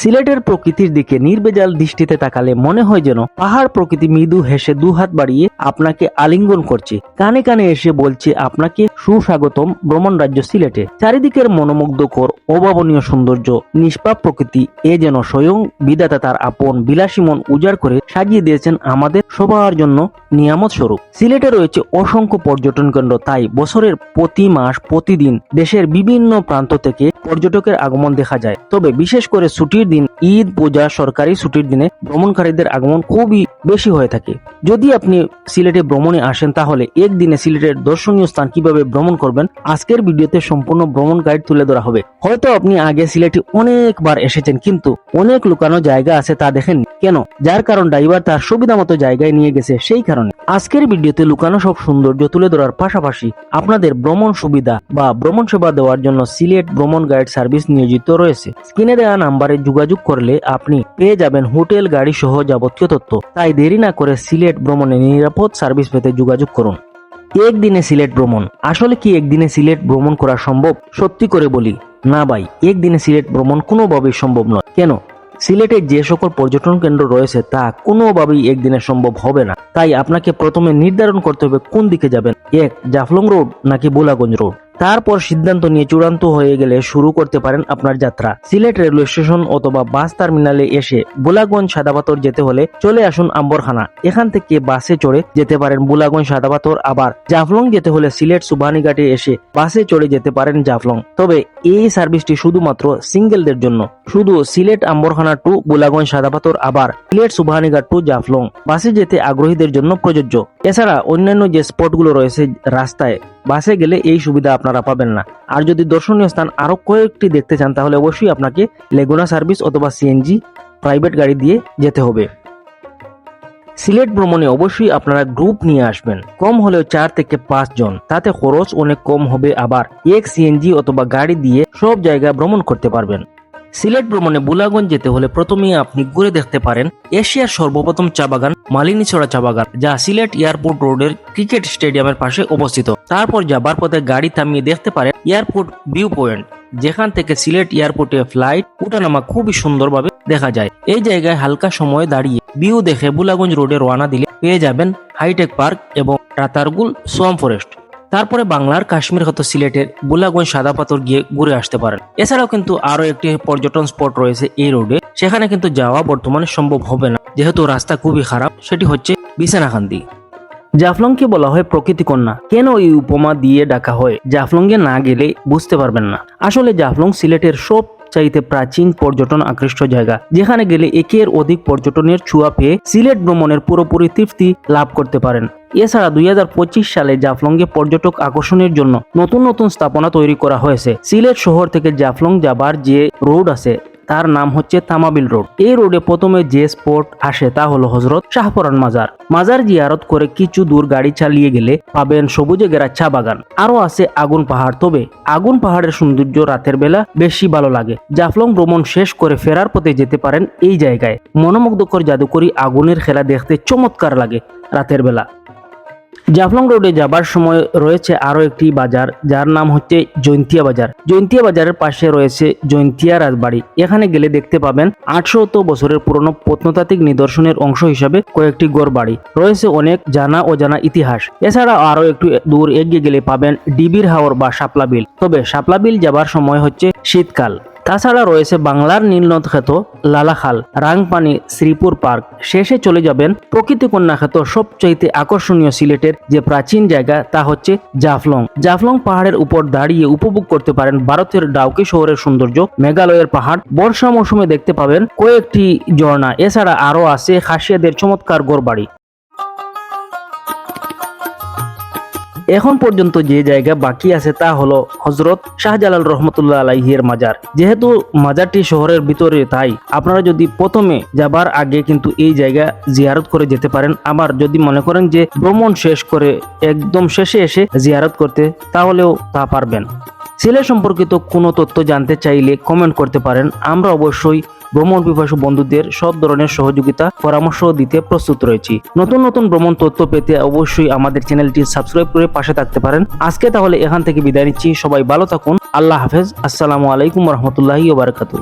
সিলেটের প্রকৃতির দিকে নির্বেজাল দৃষ্টিতে তাকালে মনে হয় যেন পাহাড় প্রকৃতি মৃদু হেসে দুহাত বাড়িয়ে আপনাকে আলিঙ্গন করছে। কানে কানে এসে বলছে, আপনাকে সুস্বাগতম ভ্রমণ রাজ্য সিলেটে। চারিদিকের মনোমুগ্ধকর, অভাবনীয় সৌন্দর্য, নিষ্পাপ প্রকৃতি, এ যেন স্বয়ং বিধাতা তার আপন বিলাসী মন উজাড় করে সাজিয়ে দিয়েছেন আমাদের সবার জন্য নিয়ামত স্বরূপ। সিলেটে রয়েছে অসংখ্য পর্যটন কেন্দ্র, তাই বছরের প্রতি মাস, প্রতিদিন দেশের বিভিন্ন প্রান্ত থেকে পর্যটকের আগমন দেখা যায়। তবে বিশেষ করে ছুটির দিন ঈদ, পূজা, সরকারি ছুটির দিনে ভ্রমণকারীদের আগমন খুবই বেশি হয়ে থাকে। যদি আপনি সিলেটে ভ্রমণে আসেন, তাহলে একদিনে সিলেটের দর্শনীয় স্থান কীভাবে ভ্রমণ করবেন, আজকের ভিডিওতে সম্পূর্ণ ভ্রমণ গাইড তুলে ধরা হবে। হয়তো আপনি আগে সিলেটে অনেকবার এসেছেন, কিন্তু অনেক লুকানো জায়গা আছে তা দেখেননি। কেন? যার কারণ ড্রাইভার তার সুবিধা মতো জায়গায় নিয়ে গেছে সেই কারণে। আজকের ভিডিওতে লুকানো সব সৌন্দর্য তুলে ধরার পাশাপাশি আপনাদের ভ্রমণ সুবিধা বা ভ্রমণ সেবা দেওয়ার জন্য সিলেট ভ্রমণ গাইড সার্ভিস নিয়োজিত রয়েছে। স্ক্রিনে দেওয়া নাম্বারে যোগাযোগ করলে আপনি পেয়ে যাবেন হোটেল, গাড়ি সহ যাবতীয় তথ্য। তাই দেরি না করে সিলেট ভ্রমণে নিরাপদ সার্ভিস পেতে যোগাযোগ করুন। একদিনে সিলেট ভ্রমণ। আসলে কি একদিনে সিলেট ভ্রমণ করা সম্ভব? সত্যি করে বলি, না ভাই, একদিনে সিলেট ভ্রমণ কোনোভাবেই সম্ভব নয়। কেন? সিলেটে যে সকল পর্যটন কেন্দ্র রয়েছে, তা কোনোভাবেই একদিনে সম্ভব হবে না। তাই আপনাকে প্রথমে নির্ধারণ করতে হবে কোন দিকে যাবেন। এক জাফলং রোড নাকি বোলাগঞ্জ রোড? তারপর সিদ্ধান্ত নিয়ে চূড়ান্ত হয়ে গেলে শুরু করতে পারেন আপনার যাত্রা। সিলেট রেলওয়ে স্টেশন অথবা বাস টার্মিনালে এসে বুলাগঞ্জ সাদাপাতর যেতে হলে চলে আসুন আম্বরখানা। এখান থেকে বাসে চড়ে যেতে পারেন বুলাগঞ্জ সাদাপাতর আবার জাফলং যেতে হলে সিলেট সুবানীঘাটে এসে বাসে চড়ে যেতে পারেন জাফলং। তবে এই সার্ভিসটি শুধুমাত্র সিঙ্গেলদের জন্য। শুধু সিলেট আম্বরখানা টু বুলাগঞ্জ সাদাপাতর আবার সিলেট সুবানীঘাট টু জাফলং। বাসে যেতে আগ্রহীদের জন্য প্রযোজ্য। এছাড়া অন্যান্য যে স্পটগুলো রয়েছে রাস্তায় বাসে গেলে এই সুবিধা আপনারা পাবেন না। আর যদি দর্শনীয় স্থান আরও কয়েকটি দেখতে চান, তাহলে অবশ্যই আপনাকে লেগুনা সার্ভিস অথবা সিএনজি প্রাইভেট গাড়ি দিয়ে যেতে হবে। সিলেট ভ্রমণে অবশ্যই আপনারা গ্রুপ নিয়ে আসবেন। কম হলেও চার থেকে পাঁচ জন। তাতে খরচ অনেক কম হবে। আবার এক সিএনজি অথবা গাড়ি দিয়ে সব জায়গায় ভ্রমণ করতে পারবেন। সিলেট ভ্রমণে বুলাগঞ্জ যেতে হলে প্রথমেই আপনি ঘুরে দেখতে পারেন এশিয়ার সর্বপ্রথম চা বাগান মালিনীছড়া চা বাগান, যা সিলেট এয়ারপোর্ট রোডের ক্রিকেট স্টেডিয়ামের পাশে অবস্থিত। তারপর যাবার পথে গাড়ি থামিয়ে দেখতে পারেন এয়ারপোর্ট ভিউ পয়েন্ট যেখান থেকে সিলেট এয়ারপোর্টে ফ্লাইট উঠানামা খুবই সুন্দরভাবে দেখা যায়। এই জায়গায় হালকা সময় দাঁড়িয়ে ভিউ দেখে বুলাগঞ্জ রোডে রওনা দিলে পেয়ে যাবেন হাইটেক পার্ক এবং রাতারগুল সোয়াম ফরেস্ট। তারপরে বাংলার কাশ্মীর হতো সিলেটের বুলাগঞ্জ সাদা পাথর গিয়ে ঘুরে আসতে পারেন। এছাড়াও কিন্তু আরও একটি পর্যটন স্পট রয়েছে এই রোডে। সেখানে কিন্তু যাওয়া বর্তমানে সম্ভব হবে না। যেহেতু রাস্তা খুবই খারাপ, সেটি হচ্ছে বিছানাখান্দি। জাফলংকে বলা হয় প্রকৃতি কন্যা। কেন এই উপমা দিয়ে ডাকা হয়? জাফলংয়ে না গেলে বুঝতে পারবেন না। আসলে জাফলং সিলেটের সব চাইতে প্রাচীন পর্যটন আকৃষ্ট জায়গা, যেখানে গেলে একের অধিক পর্যটনের ছোঁয়া পেয়ে সিলেট ভ্রমণের পুরোপুরি তৃপ্তি লাভ করতে পারেন। এছাড়া দুই হাজার পঁচিশ সালে জাফলংয়ে পর্যটক আকর্ষণের জন্য নতুন নতুন স্থাপনা তৈরি করা হয়েছে। সিলেট শহর থেকে জাফলং যাবার যে রোড আছে তার নাম হচ্ছে তামাবিল রোড। এই রোডে প্রথমে যে স্পট আসে তা হলো হজরত শাহপরান মাজার। মাজার জিয়ারত করে কিছু দূর গাড়ি চালিয়ে গেলে পাবেন সবুজে ঘেরা চা বাগান। আরও আছে আগুন পাহাড়। তবে আগুন পাহাড়ের সৌন্দর্য রাতের বেলা বেশি ভালো লাগে। জাফলং ভ্রমণ শেষ করে ফেরার পথে যেতে পারেন এই জায়গায়। মনোমুগ্ধকর জাদুকরি আগুনের খেলা দেখতে চমৎকার লাগে রাতের বেলা। জাফলং রোডে যাবার সময় রয়েছে আরও একটি বাজার, যার নাম হচ্ছে জৈন্তিয়া বাজার। জৈন্তিয়া বাজারের পাশে রয়েছে জৈন্তিয়া রাজবাড়ি। এখানে গেলে দেখতে পাবেন আটশত বছরের পুরনো প্রত্নতাত্ত্বিক নিদর্শনের অংশ হিসাবে কয়েকটি গড় বাড়ি। রয়েছে অনেক জানা অজানা ইতিহাস। এছাড়া আরও একটু দূর এগিয়ে গেলে পাবেন ডিবির হাওর বা শাপলা বিল। তবে শাপলা বিল যাবার সময় হচ্ছে শীতকাল। তাছাড়া রয়েছে বাংলার নীলনদ খ্যাত লালাখাল, রাংপানি, শ্রীপুর পার্ক। শেষে চলে যাবেন প্রকৃতি কন্যা খ্যাত সবচাইতে আকর্ষণীয় সিলেটের যে প্রাচীন জায়গা, তা হচ্ছে জাফলং। জাফলং পাহাড়ের উপর দাঁড়িয়ে উপভোগ করতে পারেন ভারতের ডাউকি শহরের সৌন্দর্য। মেঘালয়ের পাহাড়, বর্ষা মৌসুমে দেখতে পাবেন কয়েকটি ঝর্ণা। এছাড়া আরও আছে খাসিয়াদের চমৎকার গড়বাড়ি। এখন পর্যন্ত যে জায়গা বাকি আছে তা হলো হজরত শাহজালাল রহমতুল্লাহ আলাইহির মাজার। যেহেতু মাজারটি শহরের ভিতরে তাই আপনারা যদি প্রথমে যাবার আগে কিন্তু এই জায়গা জিয়ারত করে যেতে পারেন। আবার যদি মনে করেন যে ভ্রমণ শেষ করে একদম শেষে এসে জিয়ারত করতে, তাহলেও তা পারবেন। সিলেট সম্পর্কিত কোনো তথ্য জানতে চাইলে কমেন্ট করতে পারেন। আমরা অবশ্যই ভ্রমণ পিপাসু বন্ধুদের সব ধরনের সহযোগিতা পরামর্শ দিতে প্রস্তুত রয়েছি। নতুন নতুন ভ্রমণ তথ্য পেতে অবশ্যই আমাদের চ্যানেলটি সাবস্ক্রাইব করে পাশে থাকতে পারেন। আজকে তাহলে এখান থেকে বিদায় নিচ্ছি। সবাই ভালো থাকুন। আল্লাহ হাফেজ। আসসালামু আলাইকুম রহমতুল্লাহি ওবরাকাতু